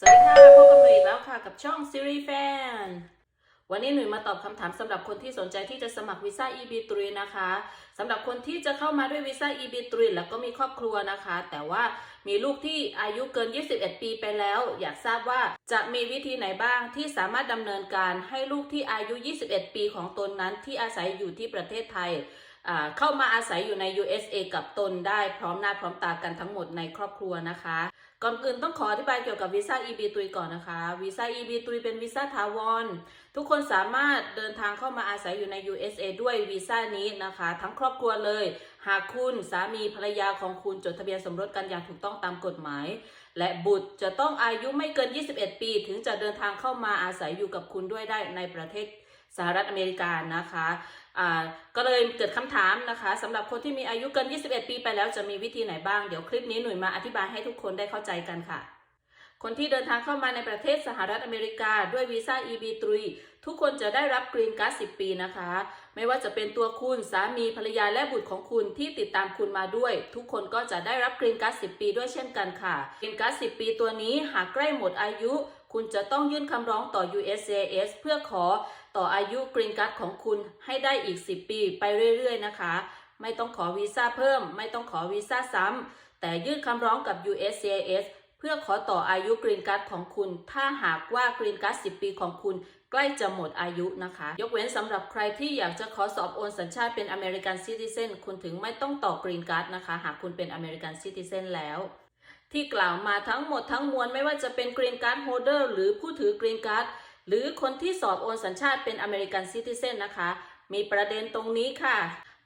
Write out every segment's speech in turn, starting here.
สวัสดีค่ะพบกับหนุ่ยแล้วค่ะกับช่องซีรีส์แฟนวันนี้หนุ่ยมาตอบคำถามสำหรับคนที่สนใจที่จะสมัครวีซ่า EB3 นะคะสำหรับคนที่จะเข้ามาด้วยวีซ่า EB3 แล้วก็มีครอบครัวนะคะ แต่ว่ามีลูกที่อายุเกิน 21 ปีไปแล้ว อยากทราบว่าจะมีวิธีไหนบ้างที่สามารถดำเนินการให้ลูกที่อายุ 21 ปีของตนนั้นที่อาศัยอยู่ที่ประเทศไทยเข้ามาอาศัยอยู่ใน USA กับตนได้พร้อมหน้าพร้อมตากันทั้งหมดในครอบครัวนะคะ ก่อนอื่นต้องขออธิบายเกี่ยวกับวีซ่า EB3 ก่อนนะคะ วีซ่า EB3 เป็นวีซ่าถาวร ทุกคนสามารถเดินทางเข้ามาอาศัยอยู่ใน USA ด้วยวีซ่านี้นะคะ ทั้งครอบครัวเลย หากคุณสามีภรรยาของคุณจดทะเบียนสมรสกันอย่างถูกต้องตามกฎหมาย และบุตรจะต้องอายุไม่เกิน 21 ปี ถึงจะเดินทางเข้ามาอาศัยอยู่กับคุณด้วยได้ในประเทศ สหรัฐอเมริกานะคะอ่าก็เลยเกิดคำถามนะคะสำหรับคนที่มีอายุเกิน 21 ปีไปแล้วจะมีวิธีไหนบ้าง เดี๋ยวคลิปนี้หนุ่ยมาอธิบายให้ทุกคนได้เข้าใจกันค่ะ คนที่เดินทางเข้ามาในประเทศสหรัฐอเมริกาด้วยวีซ่า EB3 ทุกคนจะได้รับกรีนการ์ด 10 ปีนะคะ ไม่ว่าจะเป็นตัวคุณสามีภรรยาและบุตรของคุณที่ติดตามคุณมาด้วย ทุกคนก็จะได้รับกรีนการ์ด 10 ปีด้วยเช่นกันค่ะกรีนการ์ด 10 ปีตัวนี้หากใกล้หมดอายุ คุณจะต้องยื่นคำร้องต่อ USCIS เพื่อขอ ต่ออายุกรีนการ์ดของคุณให้ได้อีก 10 ปีไปเรื่อยๆนะคะ ไม่ต้องขอวีซ่าเพิ่ม ไม่ต้องขอวีซ่าซ้ำแต่ยื่นคำร้องกับ USCIS เพื่อขอต่ออายุกรีนการ์ดของคุณ ถ้าหากว่ากรีนการ์ด10 ปีของคุณใกล้จะหมดอายุนะคะ ยกเว้นสำหรับใครที่อยากจะขอสอบโอนสัญชาติเป็นอเมริกันซิติเซนคุณถึงไม่ต้องต่อกรีนการ์ดนะคะ หากคุณเป็นอเมริกันซิติเซนแล้ว ที่กล่าวมาทั้งหมดทั้งมวลไม่ว่าจะเป็นกรีนการ์ดโฮเดอร์หรือผู้ถือกรีนการ์ด หรือคนที่สอบโอนสัญชาติเป็นอเมริกันซิติเซนนะคะ มีประเด็นตรงนี้ค่ะ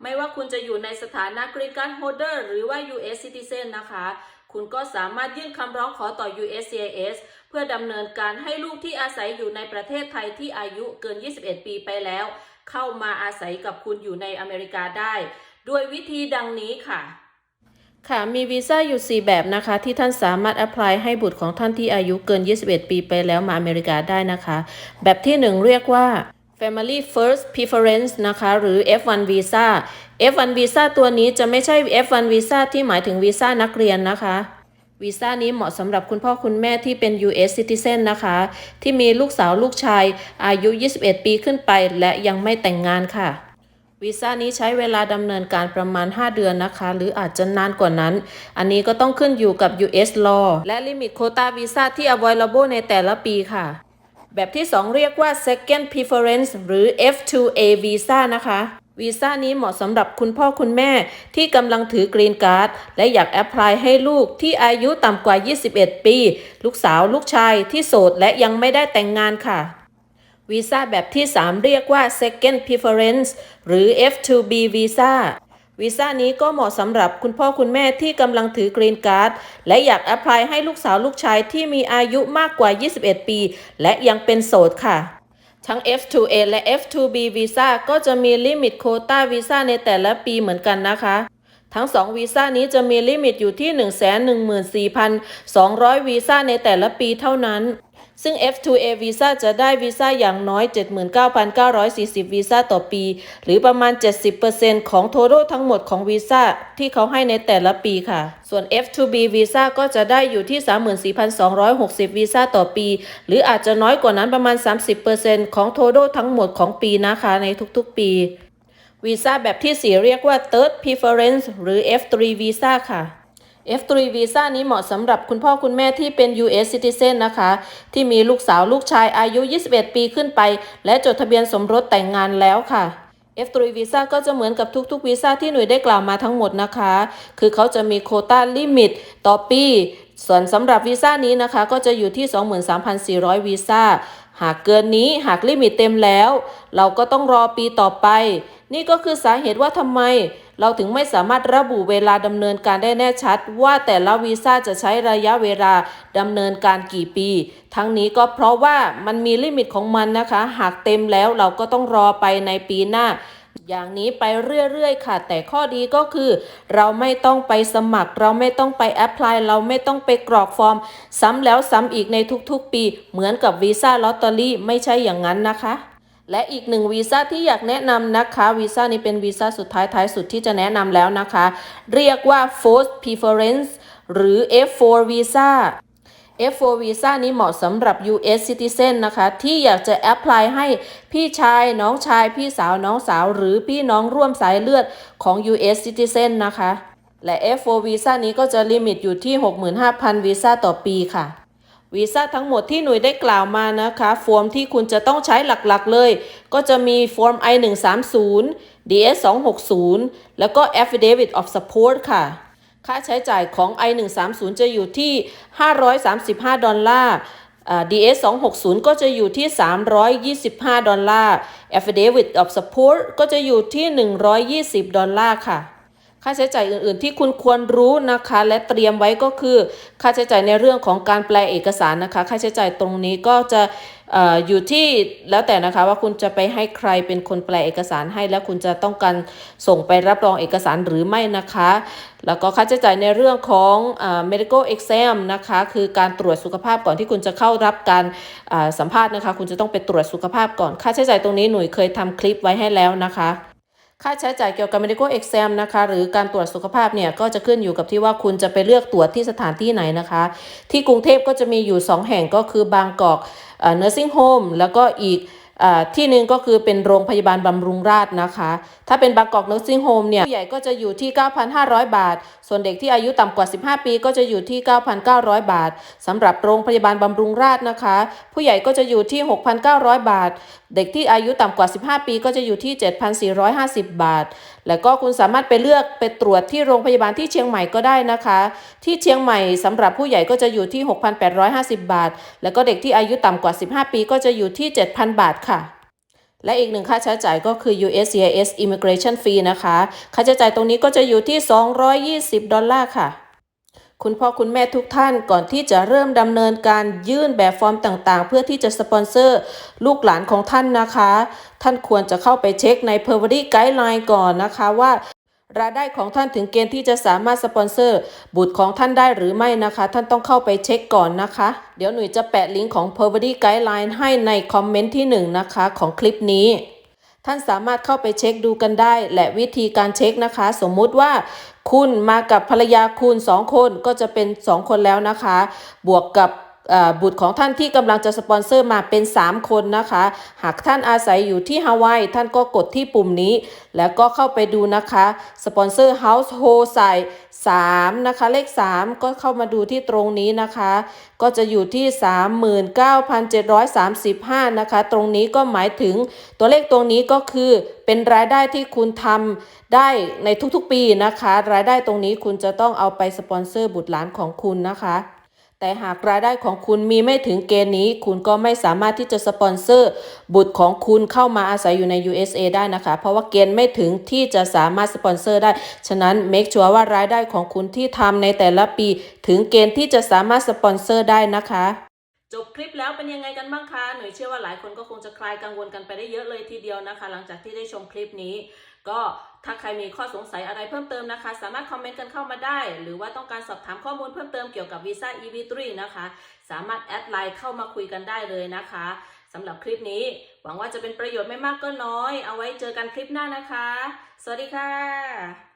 ไม่ว่าคุณจะอยู่ในสถานะกรีการโฮเดอร์หรือว่า US Citizen นะคะ คุณก็สามารถยื่นคำร้องขอต่อ USCIS เพื่อดำเนินการให้ลูกที่อาศัยอยู่ในประเทศไทยที่อายุเกิน 21 ปีไปแล้ว เข้ามาอาศัยกับคุณอยู่ในอเมริกาได้ ด้วยวิธีดังนี้ค่ะ ค่ะ มีวีซ่าอยู่ 4 แบบนะคะ ที่ท่านสามารถ apply ให้บุตรของท่านที่อายุเกิน 21 ปีไปแล้วมาอเมริกาได้นะคะ แบบที่ 1 เรียกว่า Family First Preference นะคะ หรือ F1 Visa F1 Visa ตัวนี้จะไม่ใช่ F1 Visa ที่หมายถึงวีซ่านักเรียนนะคะวีซ่านี้เหมาะสำหรับคุณพ่อคุณแม่ที่เป็น US Citizen นะคะ ที่มีลูกสาวลูกชายอายุ 21 ปีขึ้นไป และยังไม่แต่งงานค่ะ วีซ่านี้ใช้เวลาดำเนินการประมาณ 5 เดือนนะคะ หรืออาจจะนานกว่านั้น อันนี้ก็ต้องขึ้นอยู่กับ US law และลิมิตโคตาวีซ่าที่ available ในแต่ละปีค่ะ แบบที่ 2 เรียกว่า second preference หรือ F2A visa นะคะวีซ่านี้เหมาะสำหรับคุณพ่อคุณแม่ที่กำลังถือกรีนการ์ด และอยากแอพพลายให้ลูกที่อายุต่ำกว่า 21 ปี ลูกสาวลูกชายที่โสดและยังไม่ได้แต่งงานค่ะ วีซ่าแบบที่ 3 เรียกว่า second preference หรือ F2B visa วีซ่านี้ก็เหมาะสำหรับคุณพ่อคุณแม่ที่กำลังถือกรีนการ์ด และอยากแอพพลายให้ลูกสาวลูกชายที่มีอายุมากกว่า 21 ปี และยังเป็นโสดค่ะ ทั้ง F2A และ F2B วีซ่าก็จะมีลิมิตโควตาวีซ่าในแต่ละปีเหมือนกันนะคะ ทั้ง 2 วีซ่านี้จะมีลิมิตอยู่ที่ 114,200 วีซ่าในแต่ละปีเท่านั้น ซึ่ง F2A วีซ่าจะได้วีซ่าอย่างน้อย 79,940 วีซ่าต่อปี หรือประมาณ 70%ของโท t a l ทั้งหมดของวีซ่าที่เขาให้ในแต่ละปีค่ะ ส่วน F2B วีซ่าก็จะได้อยู่ที่ 34,260 วีซ่าต่อปี หรืออาจจะน้อยกว่านั้นประมาณ 30%ของโท t a l ทั้งหมดของปีนะคะในทุกๆ ปีวีซ่าแบบที่ 4 เรียกว่า Third Preference หรือ F3 วีซ่าค่ะ F3 วีซ่านี้เหมาะสำหรับคุณพ่อคุณแม่ที่เป็น US Citizen นะคะ ที่มีลูกสาวลูกชายอายุ 21 ปีขึ้นไป และจดทะเบียนสมรสแต่งงานแล้วค่ะ F3 วีซ่าก็จะเหมือนกับทุกๆวีซ่าที่หน่วยได้กล่าวมาทั้งหมดนะคะ คือเขาจะมีโคต้าลิมิตต่อปี ส่วนสำหรับวีซ่านี้นะคะ ก็จะอยู่ที่ 23,400 วีซ่า หากเกินนี้หากลิมิตเต็มแล้ว เราก็ต้องรอปีต่อไป นี่ก็คือสาเหตุว่าทำไม เราถึงไม่สามารถระบุเวลาดำเนินการได้แน่ชัด ว่าแต่ละวีซ่าจะใช้ระยะเวลาดำเนินการกี่ปี ทั้งนี้ก็เพราะว่ามันมีลิมิตของมันนะคะ หากเต็มแล้วเราก็ต้องรอไปในปีหน้าอย่างนี้ไปเรื่อยๆ ค่ะ แต่ข้อดีก็คือ เราไม่ต้องไปสมัคร เราไม่ต้องไปแอพพลายเราไม่ต้องไปกรอกฟอร์ม ซ้ำแล้วซ้ำอีกในทุกๆ ปี เหมือนกับวีซ่าลอตเตอรี่ไม่ใช่อย่างนั้นนะคะ และอีกหนึ่งวีซ่าที่อยากแนะนำนะคะวีซ่านี้เป็นวีซ่าสุดท้ายท้ายสุดที่จะแนะนำแล้วนะคะ เรียกว่า First Preference หรือ F4 Visa F4 Visa นี้เหมาะสำหรับ US Citizen นะคะ ที่อยากจะ apply ให้พี่ชาย น้องชาย พี่สาว น้องสาว หรือพี่น้องร่วมสายเลือดของ US Citizen นะคะ และ F4 Visa นี้ก็จะลิมิตอยู่ที่ 65,000 วีซ่าต่อปีค่ะ วีซ่าทั้งหมดที่หน่วยได้กล่าวมานะคะฟอร์มที่คุณจะต้องใช้หลักๆเลย ก็จะมีฟอร์ม I130 DS260 แล้วก็ Affidavit of Support ค่ะ ค่าใช้จ่ายของ I130 จะอยู่ที่ 535 ดอลลาร์อ่า DS260 ก็จะอยู่ที่ 325 ดอลลาร์ Affidavit of Support ก็จะอยู่ที่ 120 ดอลลาร์ค่ะ ค่าใช้จ่ายอื่น ๆ ที่คุณควรรู้นะคะ และเตรียมไว้ก็คือ ค่าใช้จ่ายในเรื่องของการแปลเอกสารนะคะ ค่าใช้จ่ายตรงนี้ก็จะอยู่ที่แล้วแต่นะคะว่าคุณจะไปให้ใครเป็นคนแปลเอกสารให้ แล้วคุณจะต้องการส่งไปรับรองเอกสารหรือไม่นะคะ แล้วก็ค่าใช้จ่ายในเรื่องของอ medical exam นะคะคือการตรวจสุขภาพก่อนที่คุณจะเข้ารับการสัมภาษณ์นะคะ คุณจะต้องไปตรวจสุขภาพก่อน ค่าใช้จ่ายตรงนี้หนุ่ยเคยทำคลิปไว้ให้แล้วนะคะ ค่าใช้จ่ายเกี่ยวกับ medical exam นะคะหรือการตรวจสุขภาพเนี่ยก็จะขึ้นอยู่กับที่ว่าคุณจะไปเลือกตรวจที่สถานที่ไหนนะคะ ที่กรุงเทพก็จะมีอยู่ 2 แห่งก็คือบางกอก nursing home แล้วก็อีก ที่หนึ่งก็คือเป็นโรงพยาบาลบำรุงราษฎร์นะคะ ถ้าเป็นบางกอก nursing home เนี่ยผู้ใหญ่ก็จะอยู่ที่ 9,500 บาท ส่วนเด็กที่อายุต่ำกว่า 15 ปีก็จะอยู่ที่ 9,900 บาทสำหรับโรงพยาบาลบำรุงราษฎร์นะคะ ผู้ใหญ่ก็จะอยู่ที่ 6,900 บาท เด็กที่อายุต่ำกว่า 15 ปีก็จะอยู่ที่ 7,450 บาท แล้วก็คุณสามารถไปเลือกไปตรวจที่โรงพยาบาลที่เชียงใหม่ก็ได้นะคะ ที่เชียงใหม่สำหรับผู้ใหญ่ก็จะอยู่ที่ 6,850 บาท แล้วก็เด็กที่อายุต่ำกว่า 15 ปีก็จะอยู่ที่ 7,000 บาทค่ะ และอีกหนึ่งค่าใช้จ่ายก็คือ USCIS Immigration Fee นะคะ ค่าใช้จ่ายตรงนี้ก็จะอยู่ที่ 220 ดอลลาร์ค่ะ คุณพ่อคุณแม่ทุกท่านก่อนที่จะเริ่มดำเนินการยื่นแบบฟอร์มต่างๆ เพื่อที่จะสปอนเซอร์ลูกหลานของท่านนะคะ ท่านควรจะเข้าไปเช็คใน p e r v e r t y Guideline ก่อนนะคะว่า รายได้ของท่านถึงเกณฑ์ที่จะสามารถสปอนเซอร์ บุตรของท่านได้หรือไม่นะคะ ท่านต้องเข้าไปเช็คก่อนนะคะ เดี๋ยวหนุ่ยจะแปะลิงก์ของ p e r v e r y Guideline ให้ในคอมเมนต์ที่ 1 นะคะของคลิปนี้ ท่านสามารถเข้าไปเช็คดูกันได้ และวิธีการเช็คนะคะ สมมุติว่าคุณมากับภรรยาคุณ 2 คนก็จะเป็น 2 คนแล้วนะคะ บวกกับ บุตรของท่านที่กำลังจะสปอนเซอร์มาเป็น 3 คนนะคะ หากท่านอาศัยอยู่ที่ฮาวายท่านก็กดที่ปุ่มนี้ แล้วก็เข้าไปดูนะคะสปอนเซอร์ household ใส่3นะคะ เลข 3 ก็เข้ามาดูที่ตรงนี้นะคะ ก็จะอยู่ที่ 39,735 นะคะ ตรงนี้ก็หมายถึงตัวเลขตรงนี้ก็คือเป็นรายได้ที่คุณทำได้ในทุกๆปีนะคะ รายได้ตรงนี้คุณจะต้องเอาไปสปอนเซอร์บุตรหลานของคุณนะคะ แต่หากรายได้ของคุณมีไม่ถึงเกณฑ์นี้ คุณก็ไม่สามารถที่จะสปอนเซอร์ บุตรของคุณเข้ามาอาศัยอยู่ใน USA ได้นะคะ เพราะว่าเกณฑ์ไม่ถึงที่จะสามารถสปอนเซอร์ได้ ฉะนั้น make sure ว่ารายได้ของคุณที่ทำในแต่ละปี ถึงเกณฑ์ที่จะสามารถสปอนเซอร์ได้นะคะจบคลิปแล้วเป็นยังไงกันบ้างคะ หนูเชื่อว่าหลายคนก็คงจะคลายกังวลกันไปได้เยอะเลยทีเดียวนะคะ หลังจากที่ได้ชมคลิปนี้ ก็ถ้าใครมีข้อสงสัยอะไรเพิ่มเติมนะคะ สามารถคอมเมนต์กันเข้ามาได้ หรือว่าต้องการสอบถามข้อมูลเพิ่มเติมเกี่ยวกับวีซ่า EB3 นะคะ สามารถแอดไลน์เข้ามาคุยกันได้เลยนะคะสำหรับคลิปนี้ หวังว่าจะเป็นประโยชน์ไม่มากก็น้อย เอาไว้เจอกันคลิปหน้านะคะ สวัสดีค่ะ